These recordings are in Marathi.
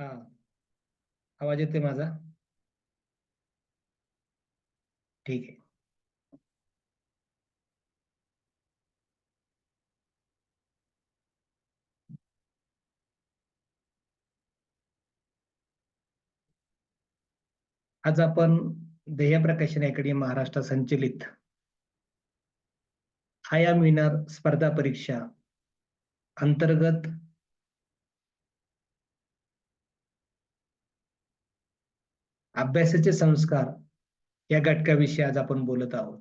हा. आवाज येतोय माझा? ठीक आहे. आज आपण ध्येय प्रकाशन अकॅडमी महाराष्ट्र संचलित. हाया मिळणार स्पर्धा परीक्षा अंतर्गत अभ्यासाचे संस्कार या घटकाविषयी आज आपण बोलत आहोत.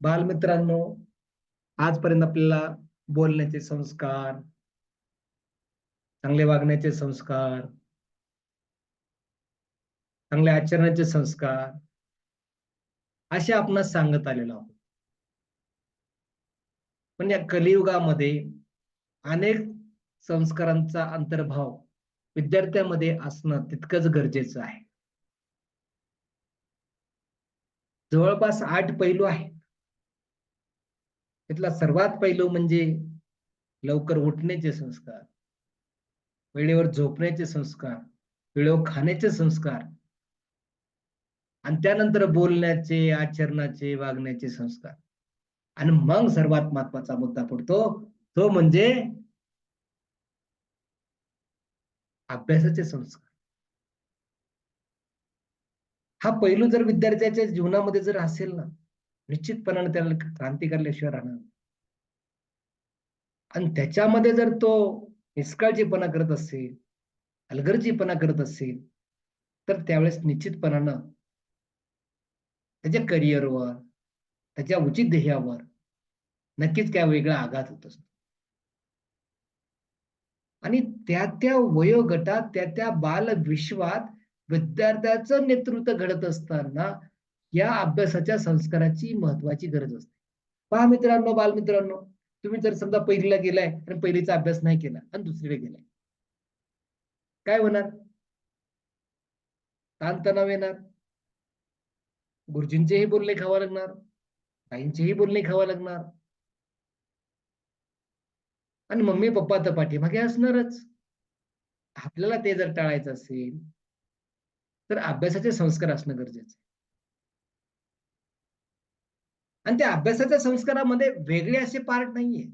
बालमित्रांनो आजपर्यंत आपल्याला बोलण्याचे संस्कार चांगले वागण्याचे संस्कार चांगल्या आचरणाचे संस्कार असे आपणास सांगत आलेलो आहोत. पण या कलियुगामध्ये अनेक संस्कारांचा अंतर्भाव विद्यार्थ्यांमध्ये असणं तितकंच गरजेचं आहे. जवळपास आठ पैलू आहेत. त्यातला सर्वात पैलू म्हणजे लवकर उठण्याचे संस्कार वेळेवर झोपण्याचे संस्कार वेळेवर खाण्याचे संस्कार आणि त्यानंतर बोलण्याचे आचरणाचे वागण्याचे संस्कार. आणि मग सर्वात महत्त्वाचा मुद्दा पडतो तो म्हणजे अभ्यासाचे संस्कार. हा पैलू जर विद्यार्थ्याच्या जीवनामध्ये जर असेल ना निश्चितपणाने त्याला क्रांती करल्याशिवाय राहणार आणि त्याच्यामध्ये जर तो निष्काळजीपणा करत असेल अलगर्जीपणा करत असेल तर त्यावेळेस निश्चितपणानं त्याच्या करिअरवर त्याच्या उचित ध्येयावर नक्कीच काय वेगळा आघात होत असतो. आणि त्या त्या वयोगटात त्या त्या बाल विश्वात विद्यार्थ्याचं नेतृत्व घडत असताना या अभ्यासाच्या संस्काराची महत्वाची गरज असते. पहा मित्रांनो बालमित्रांनो तुम्ही जर समजा पहिलीला गेलाय आणि पहिलीचा अभ्यास नाही केला आणि दुसरीला गेलाय. काय होणार? ताणतणाव येणार. गुरुजींचेही बोलणे खावा लागणार. ताईंचेही बोलणे खावा लागणार. आणि मम्मी पप्पा तर पाठीमागे असणारच. आपल्याला ते जर टाळायचं असेल तर अभ्यासाचे संस्कार असणं गरजेचं आहे. आणि त्या अभ्यासाच्या संस्कारामध्ये वेगळे असे पार्ट नाहीये.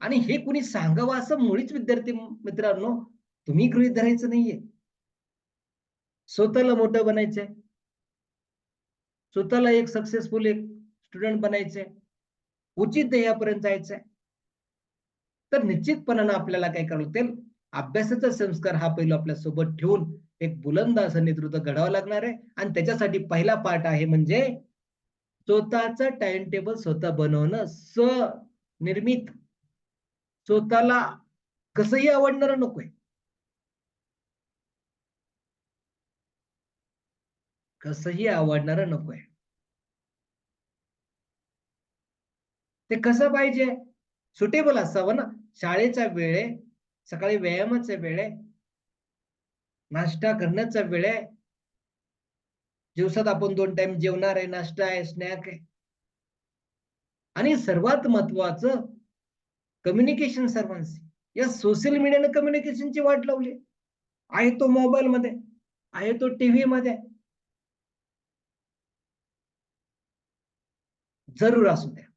आणि हे कुणी सांगावं असं मुळीच विद्यार्थी मित्रांनो तुम्ही गृहित धरायचं नाहीये. स्वतःला मोठं बनायचंय. स्वतःला एक सक्सेसफुल एक स्टुडंट बनायचंय. उचित ध्येयापर्यंत जायचंय. तर निश्चितपणानं आपल्याला काय करावं लागेल? अभ्यासाचा संस्कार हा पैलू आपल्यासोबत ठेवून एक बुलंद असं नेतृत्व घडावं लागणार आहे. आणि त्याच्यासाठी पहिला पार्ट आहे म्हणजे स्वतःचं टाइम टेबल स्वतः बनवणं स्वनिर्मित. स्वतःला कसंही आवडणार नकोय. कसंही आवडणार नकोय. ते कसं पाहिजे? सुटेबल असावं ना. शाळेचा वेळ आहे सकाळी व्यायामाचा वेळ आहे नाश्ता करण्याचा वेळ. आहे दिवसात आपण दोन टाइम जेवणार आहे नाश्ता आहे स्नॅक आहे. आणि सर्वात महत्वाचं कम्युनिकेशन सर्वांशी. या सोशल मीडियाने कम्युनिकेशनची वाट लावली. आहे तो मोबाईल मध्ये आहे तो टीव्ही मध्ये. जरूर असू द्या.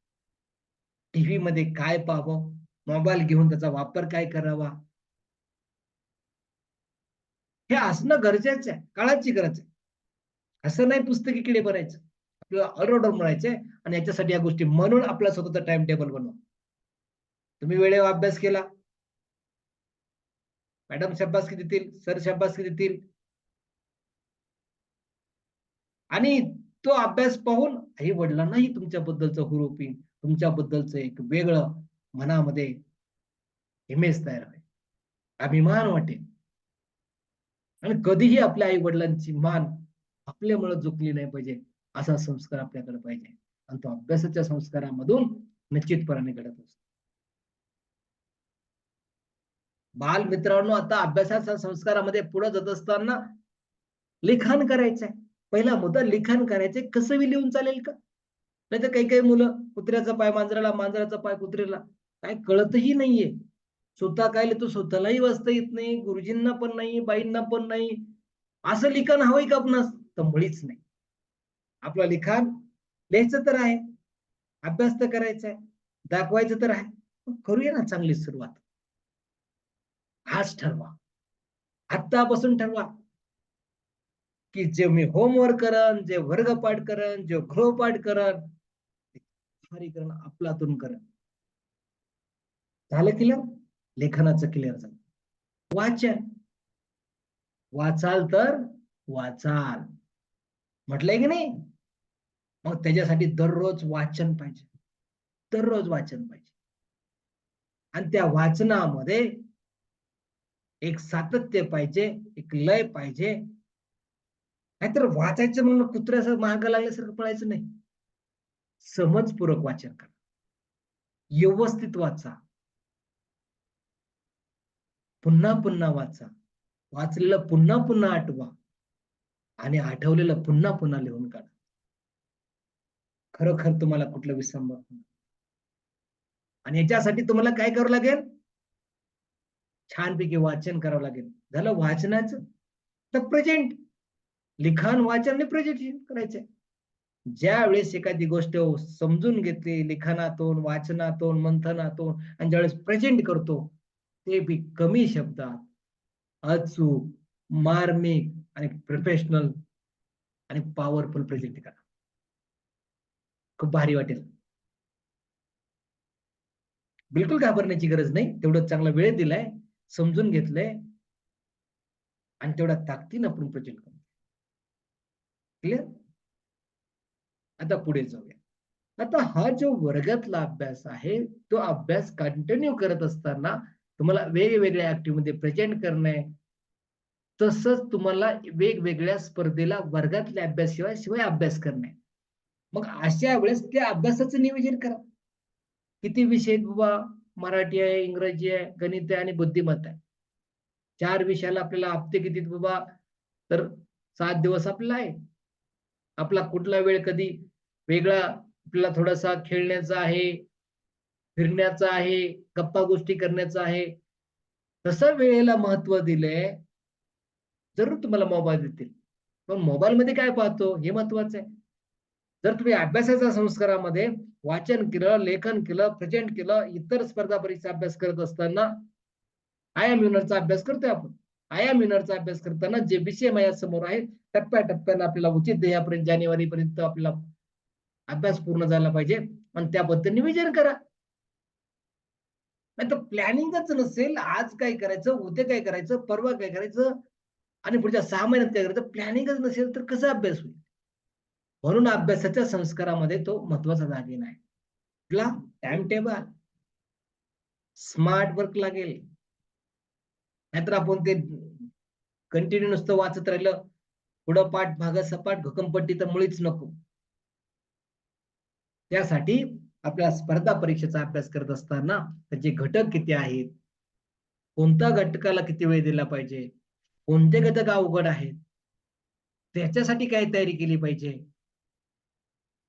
टीव्ही मध्ये काय पाहावं? मोबाईल घेऊन त्याचा वापर काय करावा? हे असणं गरजेचं आहे काळाची गरज आहे. असं नाही पुस्तकी किडे बनायचं. आपल्याला ऑलराऊंडर म्हणायचंय आणि याच्यासाठी या गोष्टी म्हणून आपला स्वतःचा टाइम टेबल बनवा. तुम्ही वेळेवर अभ्यास केला. मॅडम शाबासकी देतील सर शाबासकी देतील. आणि तो अभ्यास पाहून आई वडिलांनाही तुमच्याबद्दलचं हुरूप येईल. तुमच्याबद्दलचं एक वेगळं मनामध्ये इमेज तयार होईल. अभिमान वाटेल. आणि कधीही आपल्या आई वडिलांची मान आपल्यामुळे झुकली नाही पाहिजे असा संस्कार आपल्याकडे पाहिजे. आणि तो अभ्यासाच्या संस्कारामधून निश्चितपणाने घडत असतो. बाल मित्रांनो आता अभ्यासाच्या संस्कारामध्ये पुढे जात असताना लिखाण करायचंय. पहिला मुद्दा लिखाण करायचंय. कसं लिहून चालेल का? नाही तर काही काही मुलं कुत्र्याचा पाय मांजराला मांजराचा पाय कुत्र्याला. काय कळतही नाहीये. स्वतः काय लिहितो? स्वतःलाही वाचता येत नाही गुरुजींना पण नाही बाईंना पण नाही. असं लिखाण हवंय का आपणास? तर मुळीच नाही. आपलं लिखाण लिहायचं तर आहे. अभ्यास तर करायचा आहे. दाखवायचं तर आहे. करूया ना चांगली सुरुवात. आज ठरवा. आत्तापासून ठरवा. की जे मी होमवर्क करन जे वर्गपाठ करन जे गृहपाठ करन करण आपलातून करण. झालं क्लिअर लेखनाचं क्लिअर झालं. वाचन वाचाल तर वाचाल. म्हटलंय की नाही? मग त्याच्यासाठी दररोज वाचन पाहिजे. दररोज वाचन पाहिजे. आणि त्या वाचनामध्ये एक सातत्य पाहिजे एक लय पाहिजे. नाहीतर वाचायचं म्हणून कुत्र्याचं महाग लागल्यासारखं पळायचं नाही. समजपूरक वाचन करा. व्यवस्थित वाचा. पुन्हा पुन्हा वाचा. वाचलेलं पुन्हा पुन्हा आठवा. आणि आठवलेलं पुन्हा पुन्हा लिहून काढा. खरोखर तुम्हाला कुठलं विसंब आणि याच्यासाठी तुम्हाला काय करावं लागेल? छानपैकी वाचन करावं लागेल. झालं वाचनाचं? तर प्रेझेंट लिखाण वाचन आणि प्रेझेंटेशन करायचंय. ज्या वेळेस एखादी गोष्ट समजून घेतली लिखाणातून वाचनातून मंथनातून आणि ज्यावेळेस प्रेझेंट करतो ते बी कमी शब्दात अचूक मार्मिक आणि प्रोफेशनल आणि पॉवरफुल प्रेझेंट करा. खूप भारी वाटेल. बिलकुल घाबरण्याची गरज नाही. तेवढं चांगला वेळ दिलाय समजून घेतलंय आणि तेवढ्या ताकदीनं आपण प्रेझेंट करू. क्लिअर आता पुढे जाऊया. आता हा जो वर्गातला अभ्यास आहे तो अभ्यास कंटिन्यू करत असताना तुम्हाला वेगवेगळ्या ऍक्टिव्ह प्रेझेंट करणे तसंच तुम्हाला वेगवेगळ्या स्पर्धेला वर्गातल्या अभ्यास शिवाय शिवाय अभ्यास करणे. मग अशा वेळेस त्या अभ्यासाचं नियोजन करा. किती विषय बाबा मराठी आहे इंग्रजी आहे गणित आहे आणि बुद्धिमत्ता आहे. चार विषयाला आपल्याला हप्ते किती बाबा तर सात दिवस आपला आहे. आपला कुठला वेळ कधी वेगळा आपल्याला थोडासा खेळण्याचा आहे फिरण्याचा आहे गप्पा गोष्टी करण्याचा आहे तसं वेळेला महत्त्व दिलंय जरूर तुम्हाला मोबाईल देतील. पण मोबाईलमध्ये काय पाहतो? हे महत्वाचं आहे. जर तुम्ही अभ्यासाच्या संस्कारामध्ये वाचन केलं लेखन केलं प्रेझेंट केलं इतर स्पर्धा परीक्षा अभ्यास करत असताना आय एम युनरचा अभ्यास करतोय आपण. आया मिनरचा अभ्यास करताना जे विषय माझ्यासमोर आहेत टप्प्याटप्प्यानं आपल्याला उचित ध्येयापर्यंत जानेवारी पर्यंत आपल्याला अभ्यास पूर्ण झाला पाहिजे. आणि त्याबद्दल नियोजन करा. नाही तर प्लॅनिंगच नसेल आज काय करायचं उद्या काय करायचं परवा काय करायचं आणि पुढच्या सहा महिन्यात काय करायचं प्लॅनिंगच नसेल तर कसा अभ्यास होईल? म्हणून अभ्यासाच्या संस्कारामध्ये तो महत्त्वाचा दागिन आहे टाइम टेबल स्मार्ट वर्क लागेल. नाहीतर आपण ते कंटिन्यू नुसतं वाचत राहिलं पुढं पाठ भाग सपाट घकमपट्टी तर मुळीच नको. त्यासाठी आपल्या स्पर्धा परीक्षेचा अभ्यास करत असताना त्याचे घटक किती आहेत? कोणत्या घटकाला किती वेळ दिला पाहिजे? कोणते घटक अवघड आहेत? त्याच्यासाठी काय तयारी केली पाहिजे?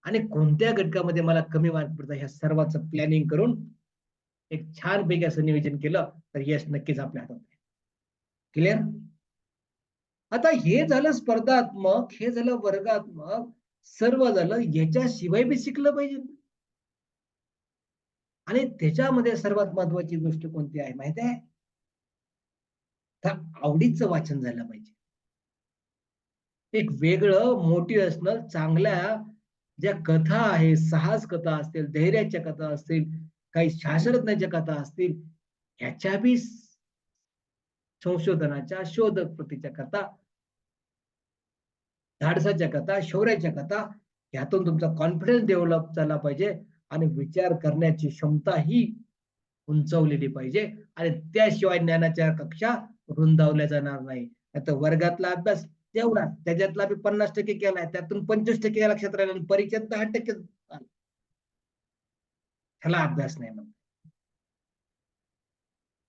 आणि कोणत्या घटकामध्ये मला कमी मार्क पडतात ह्या सर्वांचं प्लॅनिंग करून एक छान पैकी असं नियोजन केलं तर यश नक्कीच आपल्या हातात आहे. क्लिअर आता हे झालं स्पर्धात्मक हे झालं वर्गात्मक सर्व झालं याच्याशिवाय बी शिकलं पाहिजे. आणि त्याच्यामध्ये सर्वात महत्वाची गोष्ट कोणती आहे माहिती आहे? तर आवडीचं वाचन झालं पाहिजे. एक वेगळं मोटिवेशनल चांगल्या ज्या कथा आहे साहस कथा असतील धैर्याच्या कथा असतील काही शास्त्रज्ञाच्या कथा असतील ह्याच्या बी संशोधनाच्या शोधक कृतीच्या कथा धाडसाच्या कथा शौर्याच्या कथा यातून तुमचा कॉन्फिडन्स डेव्हलप झाला पाहिजे आणि विचार करण्याची क्षमता ही उंचवलेली पाहिजे आणि त्याशिवाय ज्ञानाच्या कक्षा रुंदावल्या जाणार नाही. आता वर्गातला अभ्यास तेवढा त्याच्यातला बी पन्नास टक्के केलाय त्यातून पंचवीस टक्के लक्षात राहिले आणि परीक्षेत दहा टक्के ह्याला अभ्यास नाही म्हणत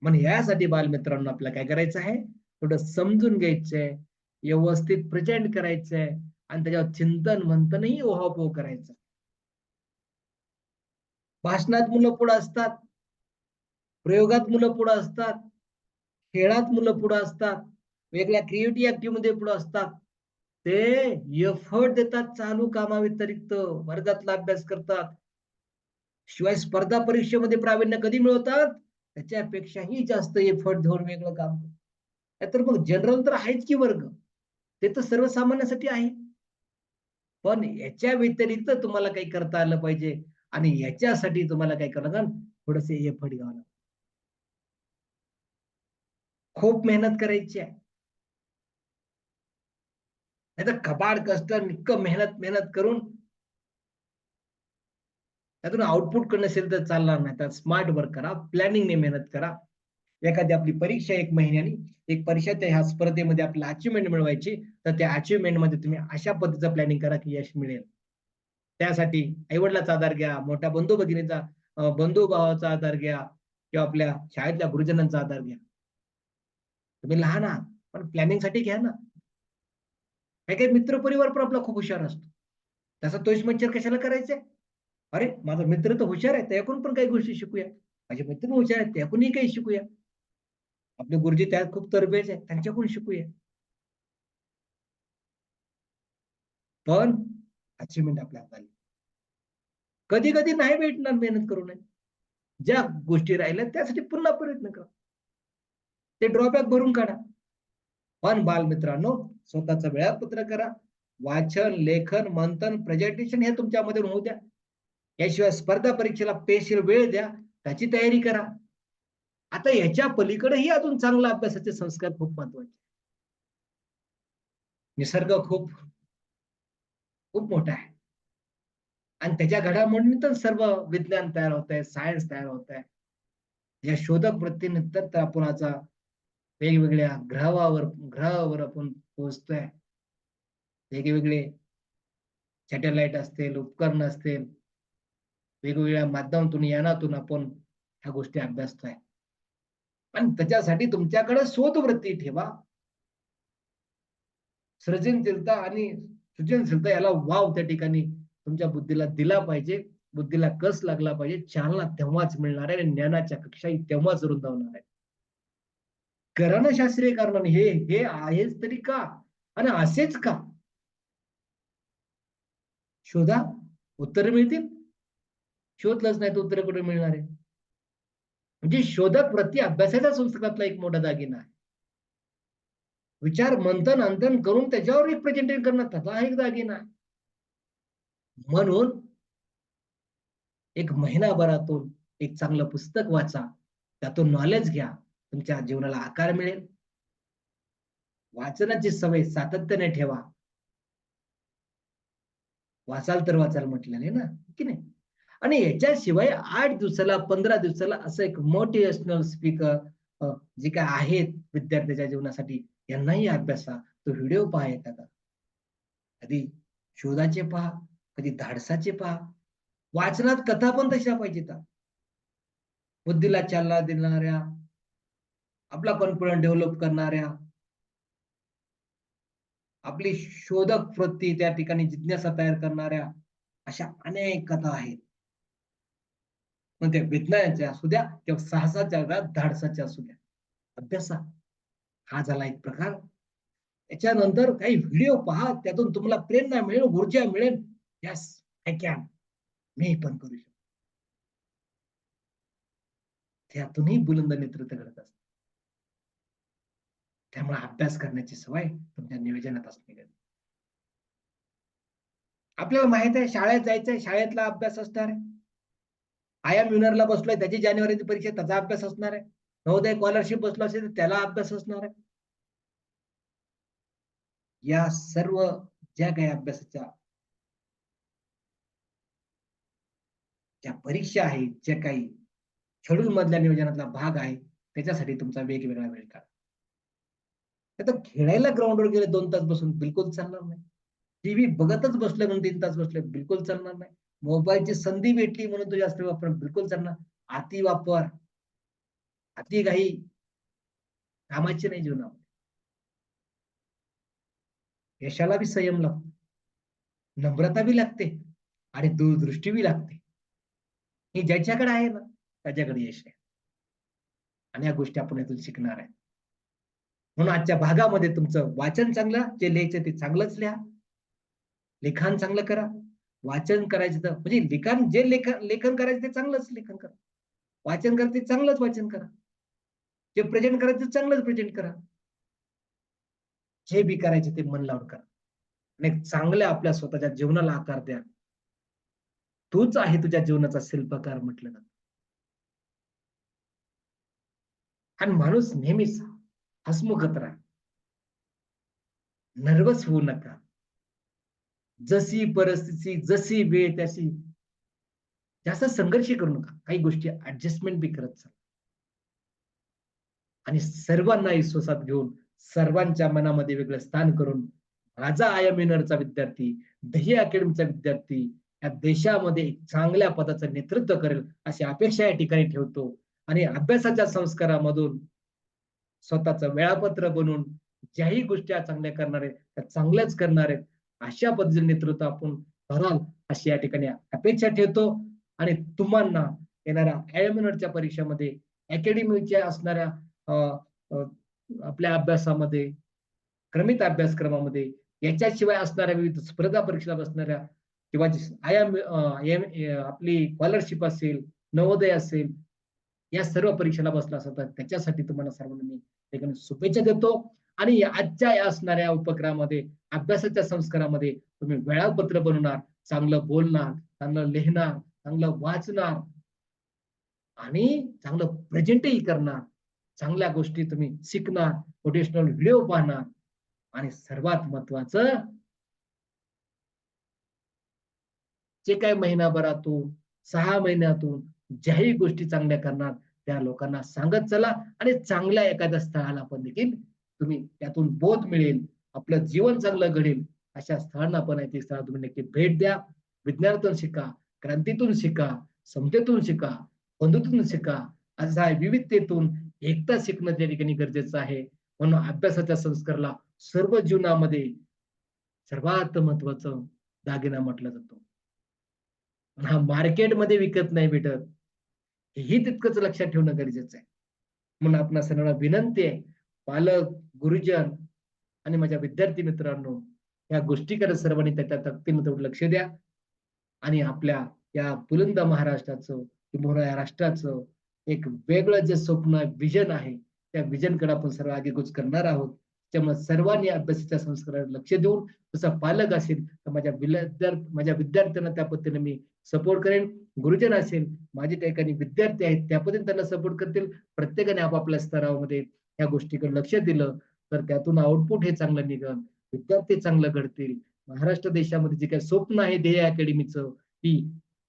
म्हणून यासाठी बालमित्रांनो आपल्याला काय करायचं आहे? थोडं समजून घ्यायचंय व्यवस्थित प्रेझेंट करायचंय आणि त्याच्यावर चिंतन मंथनही ओहापोह करायचं. भाषणात मुलं पुढे असतात प्रयोगात मुलं पुढे असतात खेळात मुलं पुढे असतात वेगळ्या क्रिएटिव्ह ऍक्टिव्हमध्ये पुढे असतात. ते एफर्ट देतात चालू कामा व्यतिरिक्त वर्गातला अभ्यास करतात. शिवाय स्पर्धा परीक्षेमध्ये प्रावीण्य कधी मिळवतात? त्याच्यापेक्षाही जास्त एफर्ट घेऊन वेगळं काम तर मग जनरल तर आहेच की वर्ग. ते तर सर्वसामान्यासाठी आहे. पण याच्या व्यतिरिक्त तुम्हाला काही करता आलं पाहिजे आणि याच्यासाठी तुम्हाला काय करावं लागेल. थोडस एफर्ट घ्यावं लागेल. खूप मेहनत करायची आहे. नाही तर कबाड कष्ट निक्क मेहनत मेहनत करून त्यातून आउटपुट नसेल तर चालणार नाही. तर स्मार्ट वर्क करा प्लॅनिंगने मेहनत करा. एखादी आपली परीक्षा एक महिन्यानी एक परीक्षा त्या ह्या स्पर्धेमध्ये आपल्याला अचिव्हमेंट मिळवायची तर त्या अचिव्हमेंटमध्ये तुम्ही अशा पद्धतीचं प्लॅनिंग करा की यश मिळेल. त्यासाठी आईवडिलाचा आधार घ्या मोठ्या बंधू भगिनीचा बंधू भावाचा आधार घ्या किंवा आपल्या शाळेतल्या गुरुजनांचा आधार घ्या. तुम्ही लहान आहात पण प्लॅनिंगसाठी घ्या ना. काही काही मित्र परिवार पण आपला खूप हुशार असतो. त्याचा तोच मच्छर कशाला करायचंय? अरे माझा मित्र तर हुशार आहे त्याकडून पण काही गोष्टी शिकूया. माझे मित्र हुशार आहेत त्याकडूनही काही शिकूया. आपले गुरुजी त्यात खूप तरबेज आहेत त्यांच्याकडून शिकूया. पण अचिव्हमेंट आपल्या हाताने कधी कधी नाही भेटणार मेहनत करू नये ज्या गोष्टी राहिल्या त्यासाठी पुन्हा प्रयत्न करा. ते ड्रॉबॅक भरून काढा. पण बालमित्रांनो स्वतःचं वेळापत्र करा. वाचन लेखन मंथन प्रेझेंटेशन हे तुमच्यामध्ये होऊ द्या. याशिवाय स्पर्धा परीक्षेला पेशील वेळ द्या त्याची तयारी करा. आता याच्या पलीकडेही अजून चांगला अभ्यासाचे संस्कार खूप महत्त्वाचे निसर्ग खूप खूप मोठा आहे. आणि त्याच्या घडामोडीनंतर सर्व विज्ञान तयार होत आहे सायन्स तयार होत आहे. या शोधक वृत्तीनंतर तर आपण आता वेगवेगळ्या ग्रहावर ग्रहावर आपण पोहोचतोय. वेगवेगळे सॅटेलाइट असतील उपकरण असतील वेगवेगळ्या माध्यमातून यानातून आपण ह्या गोष्टी अभ्यासतोय. पण त्याच्यासाठी तुमच्याकडे वृत्ती ठेवा. सृजनशीलता आणि सृजनशीलता याला वाव त्या ठिकाणी तुमच्या बुद्धीला दिला पाहिजे. बुद्धीला कस लागला पाहिजे? चालना तेव्हाच मिळणार आहे आणि ज्ञानाच्या कक्षाही तेव्हाच रुंदावणार आहे. करणशास्त्रीय कारणाने हे हे आहेच तरी का? आणि असेच का? शोधा. उत्तर मिळतील. शोधलंच नाही तर उत्तर कुठे मिळणार आहे? म्हणजे शोधक प्रति अभ्यासाच्या संस्कृतातला एक मोठा दागिना आहे. विचार मंथन अंतन करून त्याच्यावर एक प्रेझेंटेशन करणं त्याचा एक दागिना आहे. म्हणून एक महिनाभरातून एक चांगलं पुस्तक वाचा त्यातून नॉलेज घ्या तुमच्या जीवनाला आकार मिळेल. वाचनाची सवय सातत्याने ठेवा. वाचाल तर वाचाल म्हटलेले ना की नाही? आणि याच्याशिवाय आठ दिवसाला पंधरा दिवसाला असं एक मोटिवेशनल स्पीकर जे काय आहेत विद्यार्थ्याच्या जीवनासाठी यांनाही अभ्यासा तो व्हिडिओ पहा एखादा कधी शोधाचे पहा कधी धाडसाचे पहा. वाचनात कथा पण तशा पाहिजेत बुद्धीला चालना देणाऱ्या आपला कॉन्फिडन्स डेव्हलप करणाऱ्या आपली शोधक वृत्ती त्या ठिकाणी जिज्ञासा तयार करणाऱ्या अशा अनेक कथा आहेत. मग त्या विज्ञानाच्या असू द्या किंवा साहसाच्या धाडसाच्या असू द्या. अभ्यासा हा. झाला एक प्रकार. त्याच्यानंतर काही व्हिडिओ पहा त्यातून तुम्हाला प्रेरणा मिळेल ऊर्जा मिळेल. यस आय कॅन मी पण करू शकतो. त्यातूनही बुलंद नेतृत्व घडत असत. त्यामुळे अभ्यास करण्याची सवय तुमच्या नियोजनात असणे आपल्याला माहीत आहे शाळेत जायचंय शाळेतला अभ्यास असणार आहे. आय एम युनरला बसलोय त्याची जानेवारीची परीक्षा त्याचा अभ्यास असणार आहे. नवोदय स्कॉलरशिप बसलो असेल तर त्याला अभ्यास असणार आहे. या सर्व ज्या काही अभ्यासाच्या ज्या परीक्षा आहेत ज्या काही शेड्यूल मधल्या नियोजनातला भाग आहे त्याच्यासाठी तुमचा वेगवेगळा वेळ काढा. तर खेळायला ग्राउंडवर गेले दोन तास बसून बिलकुल चालणार नाही. टीव्ही बघतच बसले म्हणून तीन तास बसले बिलकुल चालणार नाही. मोबाईलची संधी भेटली म्हणून तो जास्त वापर बिलकुल त्यांना अति वापर अति काही कामाची नाही जीवनामध्ये. यशाला बी संयम लागतो. नम्रता बी लागते आणि दूरदृष्टी बी लागते. हे ज्याच्याकडे आहे ना त्याच्याकडे यश आहे. आणि या गोष्टी आपण यातून शिकणार आहे. म्हणून आजच्या भागामध्ये तुमचं वाचन चांगलं जे लिहायचं ते चांगलंच लिहा. लिखाण चांगलं करा. वाचन करायचं तर म्हणजे लिखाण जे लेखन लेखन करायचं ते चांगलंच लेखन करा. वाचन करा ते चांगलंच वाचन करा. जे प्रेझेंट करायचं ते चांगलंच प्रेझेंट करा. जे बी करायचे ते मन लावून करा. आणि चांगल्या आपल्या स्वतःच्या जीवनाला आकार द्या. तूच आहे तुझ्या जीवनाचा शिल्पकार म्हटलं जात. आणि माणूस नेहमीच हसमुखत राहा. नर्वस होऊ नका. जशी परिस्थिती जशी वेळ त्याशी जास्त संघर्ष करू नका. काही गोष्टी ऍडजस्टमेंट बी करत चाल. आणि सर्वांना विश्वासात घेऊन सर्वांच्या मनामध्ये वेगळं स्थान करून माझा आय एम एनरचा विद्यार्थी दही अकॅडमीचा विद्यार्थी या देशामध्ये एक चांगल्या पदाचं नेतृत्व करेल अशी अपेक्षा या ठिकाणी ठेवतो. आणि अभ्यासाच्या संस्कारामधून स्वतःचं वेळापत्र बनवून ज्याही गोष्टी चांगल्या करणार आहेत त्या चांगल्याच करणार आहेत अशा पद्धतीने नेतृत्व आपण कराल अशी या ठिकाणी अपेक्षा ठेवतो. आणि तुम्हाला येणाऱ्या आयएमएनच्या परीक्षेमध्ये अकॅडमीच्या असणाऱ्या आपल्या अभ्यासामध्ये क्रमित अभ्यासक्रमामध्ये याच्याशिवाय असणाऱ्या विविध स्पर्धा परीक्षेला बसणाऱ्या किंवा आय एम आपली स्कॉलरशिप असेल नवोदय असेल या सर्व परीक्षेला बसला असतात त्याच्यासाठी तुम्हाला सर्वांना मी ठिकाणी शुभेच्छा देतो. आणि आजच्या या असणाऱ्या उपक्रमामध्ये अभ्यासाच्या संस्कारामध्ये तुम्ही वेळापत्र बनवणार चांगलं बोलणार चांगलं लिहिणार चांगलं वाचणार आणि चांगलं प्रेझेंटही करणार. चांगल्या गोष्टी तुम्ही शिकणार मोटिवेशनल व्हिडिओ पाहणार आणि सर्वात महत्वाचं जे काही महिनाभरातून सहा महिन्यातून ज्याही गोष्टी चांगल्या करणार त्या लोकांना सांगत चला आणि चांगल्या एखाद्या स्थळाला पण देखील तुम्ही त्यातून बोध मिळेल आपलं जीवन चांगलं घडेल अशा स्थळांना पण ऐतिहासिक स्थळ तुम्ही नक्की भेट द्या. विज्ञानातून शिका क्रांतीतून शिका समतेतून शिका बंधुतून शिका. असा विविधतेतून एकता शिकणं त्या ठिकाणी गरजेचं आहे. म्हणून अभ्यासाच्या संस्काराला सर्व जीवनामध्ये सर्वात महत्वाचं दागिना म्हटलं जातो. हा मार्केटमध्ये विकत नाही भेटत. हेही तितकंच लक्षात ठेवणं गरजेचं आहे. म्हणून आपणा सर्वांना विनंती आहे पालक गुरुजन आणि माझ्या विद्यार्थी मित्रांनो या गोष्टीकडे सर्वांनी त्याच्या तक्तीनं तेवढं लक्ष द्या. आणि आपल्या या पुलंद महाराष्ट्राचं किंवा या राष्ट्राचं एक वेगळं जे स्वप्न विजन आहे त्या विजनकडे आपण सर्व आगेकूच करणार आहोत. त्यामुळे सर्वांनी अभ्यासाच्या संस्कारावर लक्ष देऊन जसं पालक असेल तर माझ्या विद्यार्थी माझ्या विद्यार्थ्यांना त्या पद्धतीने मी सपोर्ट करेन. गुरुजन असेल माझे त्या काही विद्यार्थी आहेत त्या पद्धतीने त्यांना सपोर्ट करतील. प्रत्येकाने आपापल्या स्तरामध्ये या गोष्टीकडे लक्ष दिलं तर त्यातून आउटपुट हे चांगलं निघल विद्यार्थी चांगलं घडतील. महाराष्ट्र देशामध्ये जे काही स्वप्न आहे ध्येय अकॅडमीचं ती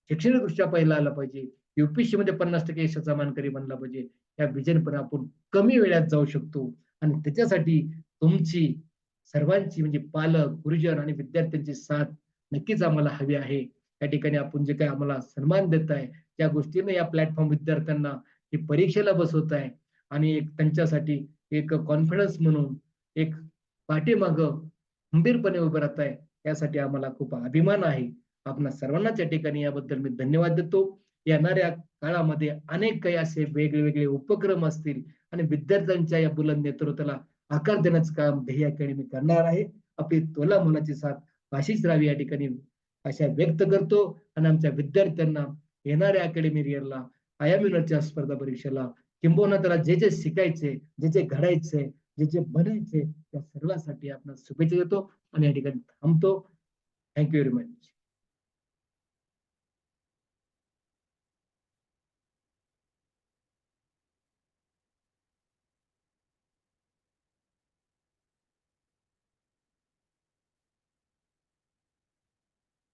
शैक्षणिकदृष्ट्या पहिला आलं पाहिजे. युपीएससी मध्ये पन्नास टक्के यशाचा मानकरी बनला पाहिजे. या विजन पण आपण कमी वेळात जाऊ शकतो. आणि त्याच्यासाठी तुमची सर्वांची म्हणजे पालक गुरुजन आणि विद्यार्थ्यांची साथ नक्कीच आम्हाला हवी आहे. या ठिकाणी आपण जे काही आम्हाला सन्मान देत आहे त्या गोष्टीने या प्लॅटफॉर्म विद्यार्थ्यांना ही परीक्षेला बसवत आहे. आणि एक त्यांच्यासाठी एक कॉन्फिडन्स म्हणून एक पाठीमाग खंबीरपणे उभं राहत आहे यासाठी आम्हाला खूप अभिमान आहे. आपण सर्वांनाच या ठिकाणी याबद्दल मी धन्यवाद देतो. येणाऱ्या काळामध्ये अनेक काही असे वेगवेगळे उपक्रम असतील आणि विद्यार्थ्यांच्या या बुलंद नेतृत्वाला आकार देण्याचं काम ध्येय अकॅडमी करणार आहे. आपली तोला मुलाची साथ अशीच राहावी या ठिकाणी अशा व्यक्त करतो. आणि आमच्या विद्यार्थ्यांना येणाऱ्या अकॅडमी इयरला आयामिनरच्या स्पर्धा परीक्षेला किंबहुना त्याला जे जे शिकायचे जे जे घडायचे जे जे बनायचे त्या सर्वांसाठी आपण शुभेच्छा देतो आणि या ठिकाणी थांबतो. Thank you very much